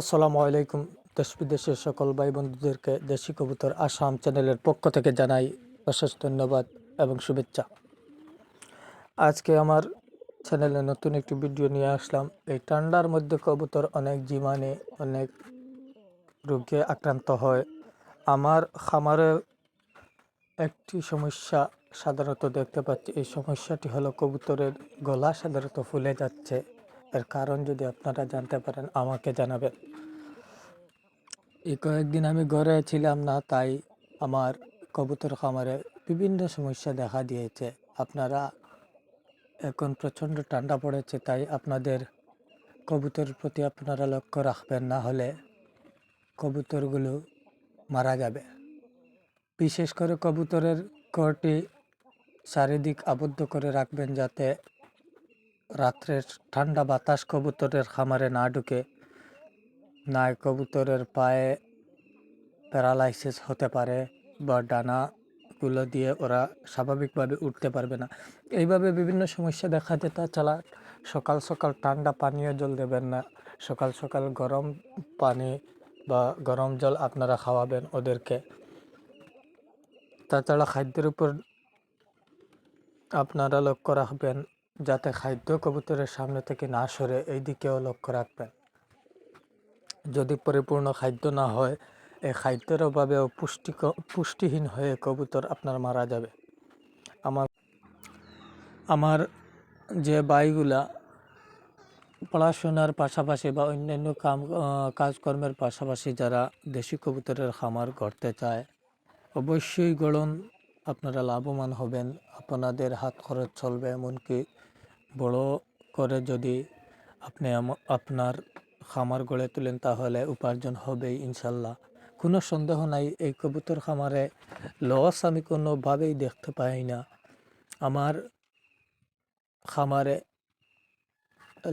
আসসালামু আলাইকুম, দেশ বিদেশের সকল ভাই বন্ধুদেরকে দেশি কবুতর আসাম চ্যানেলের পক্ষ থেকে জানাই অশেষ ধন্যবাদ এবং শুভেচ্ছা। আজকে আমার চ্যানেলে নতুন একটি ভিডিও নিয়ে আসলাম। এই ঠান্ডার মধ্যে কবুতর অনেক জীবাণে, অনেক রোগে আক্রান্ত হয়। আমার খামারে একটি সমস্যা সাধারণত দেখতে পাচ্ছি। এই সমস্যাটি হলো কবুতরের গলা সাধারণত ফুলে যাচ্ছে। এর কারণ যদি আপনারা জানতে পারেন, আমাকে জানাবেন। এই কয়েকদিন আমি ঘরে ছিলাম না, তাই আমার কবুতর খামারে বিভিন্ন সমস্যা দেখা দিয়েছে। আপনারা এখন প্রচণ্ড ঠান্ডা পড়েছে, তাই আপনাদের কবুতরের প্রতি আপনারা লক্ষ্য রাখবেন, না হলে কবুতরগুলো মারা যাবে। বিশেষ করে কবুতরের ঘরটি চারিদিক আবদ্ধ করে রাখবেন যাতে রাত্রের ঠান্ডা বাতাস কবুতরের খামারে না ঢুকে নাই কবুতরের পায়ে প্যারালাইসিস হতে পারে বা ডানাগুলো দিয়ে ওরা স্বাভাবিকভাবে উঠতে পারবে না। এইভাবে বিভিন্ন সমস্যা দেখা যায়। তাছাড়া সকাল সকাল ঠান্ডা পানীয় জল দেবেন না। সকাল সকাল গরম পানি বা গরম জল আপনারা খাওয়াবেন ওদেরকে। তাছাড়া খাদ্যের উপর আপনারা লক্ষ্য রাখবেন যাতে খাদ্য কবুতরের সামনে থেকে না সরে, এই দিকেও লক্ষ্য রাখবেন। যদি পরিপূর্ণ খাদ্য না হয় এই খাদ্যের অভাবেও পুষ্টি পুষ্টিহীন হয়ে কবুতর আপনার মারা যাবে। আমার আমার যে বাইগুলা পড়াশোনার পাশাপাশি বা অন্যান্য কাম কাজকর্মের পাশাপাশি যারা দেশি কবুতরের খামার করতে চায়, অবশ্যই গড়ন। আপনারা লাভবান হবেন, আপনাদের হাত খরচ চলবে, এমনকি বড় করে যদি আপনি আপনার খামার গড়ে তোলেন, তাহলে উপার্জন হবেই, ইনশাল্লাহ। কোনো সন্দেহ নাই, এই কবুতর খামারে লস আমি কোনোভাবেই দেখতে পাই না। আমার খামারে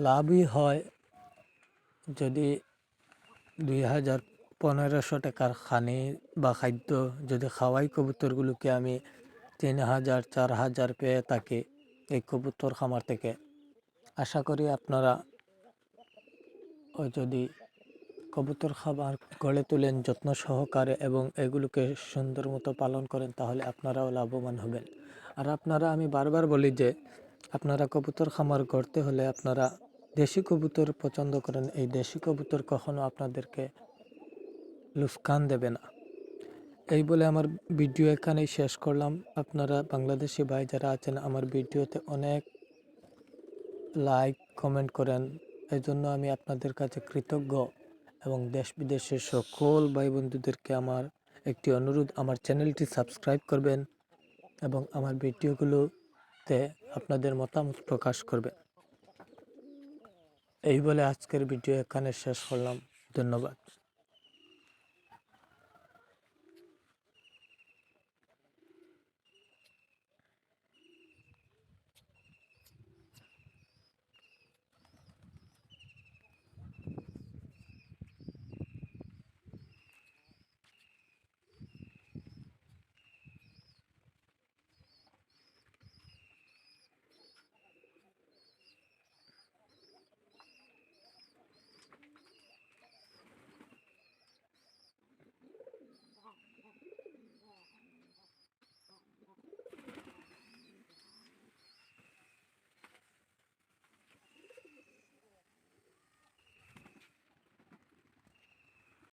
লাভই হয় যদি দুই হাজার পনেরোশো টাকার খানি বা খাদ্য যদি খাওয়াই কবুতরগুলোকে আমি তিন হাজার, চার হাজার পেয়ে থাকি। এই কবুতর খামার থেকে। আশা করি আপনারা যদি কবুতর খাবার গড়ে তোলেন, যত্ন সহকারে এবং এগুলোকে সুন্দর মতো পালন করেন, তাহলে আপনারাও লাভবান হবেন। আর আপনারা, আমি বারবার বলি যে, আপনারা কবুতর খামার গড়তে হলে আপনারা দেশি কবুতর পছন্দ করেন। এই দেশি কবুতর কখনো আপনাদেরকে লুফকান দেবে না। এই বলে আমার ভিডিও এখানেই শেষ করলাম। আপনারা বাংলাদেশি ভাই যারা আছেন, আমার ভিডিওতে অনেক লাইক কমেন্ট করেন। এই জন্য আমি আপনাদের কাছে কৃতজ্ঞ এবং দেশ বিদেশের সকল ভাই বন্ধুদেরকে আমার একটি অনুরোধ, আমার চ্যানেলটি সাবস্ক্রাইব করবেন এবং আমার ভিডিওগুলোতে আপনাদের মতামত প্রকাশ করবেন। এই বলে আজকের ভিডিও এখানে শেষ করলাম। ধন্যবাদ।